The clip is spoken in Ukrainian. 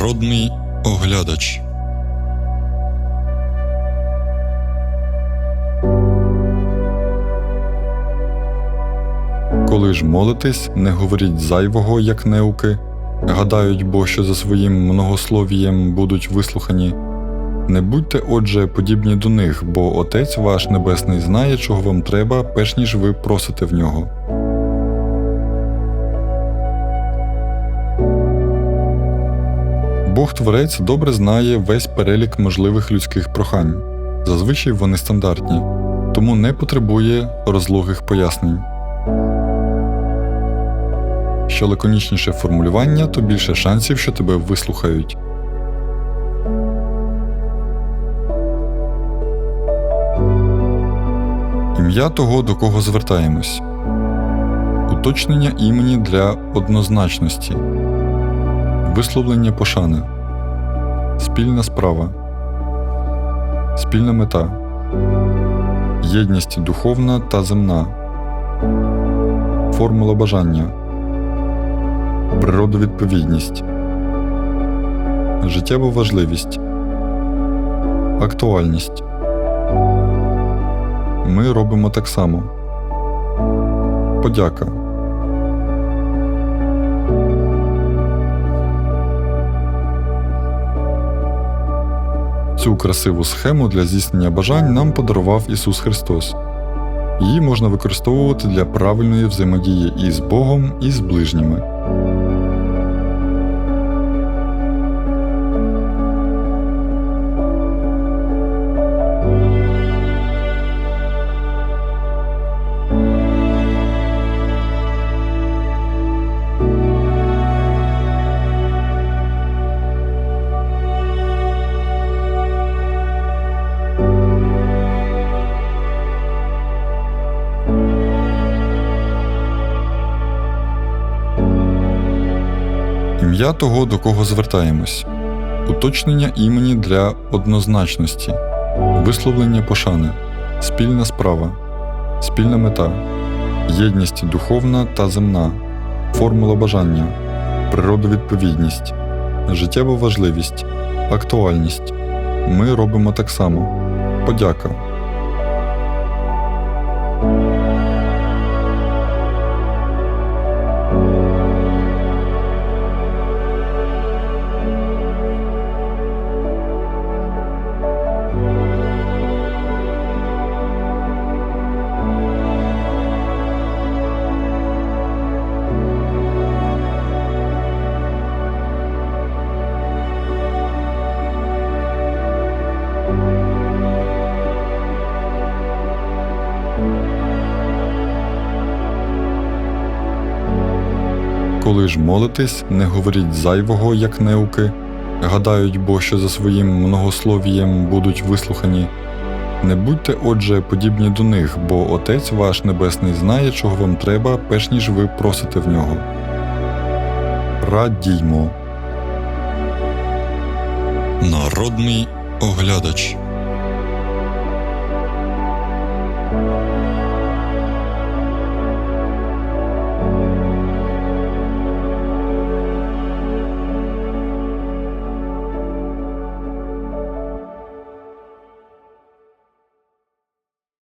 Народний оглядач. Коли ж молитесь, не говоріть зайвого, як неуки, гадають, бо що за своїм многословієм будуть вислухані. Не будьте, отже, подібні до них, бо Отець ваш Небесний знає, чого вам треба, перш ніж ви просите в нього. Бог Творець добре знає весь перелік можливих людських прохань. Зазвичай вони стандартні, тому не потребує розлогих пояснень. Що лаконічніше формулювання, то більше шансів, що тебе вислухають. Ім'я того, до кого звертаємось. Уточнення імені для однозначності. Висловлення пошани. Спільна справа. Спільна мета. Єдність духовна та земна. Формула бажання. Природовідповідність. Життєва важливість. Актуальність. Ми робимо так само. Подяка. Цю красиву схему для здійснення бажань нам подарував Ісус Христос. Її можна використовувати для правильної взаємодії і з Богом, і з ближніми. Ім'я того, до кого звертаємось. Уточнення імені для однозначності. Висловлення пошани. Спільна справа. Спільна мета. Єдність духовна та земна. Формула бажання. Природовідповідність. Життєва важливість. Актуальність. Ми робимо так само. Подяка. Коли ж молитесь, не говоріть зайвого, як неуки, гадають, бо що за своїм многословієм будуть вислухані. Не будьте, отже, подібні до них, бо Отець ваш Небесний знає, чого вам треба, перш ніж ви просите в нього. Радіймо. Народний оглядач.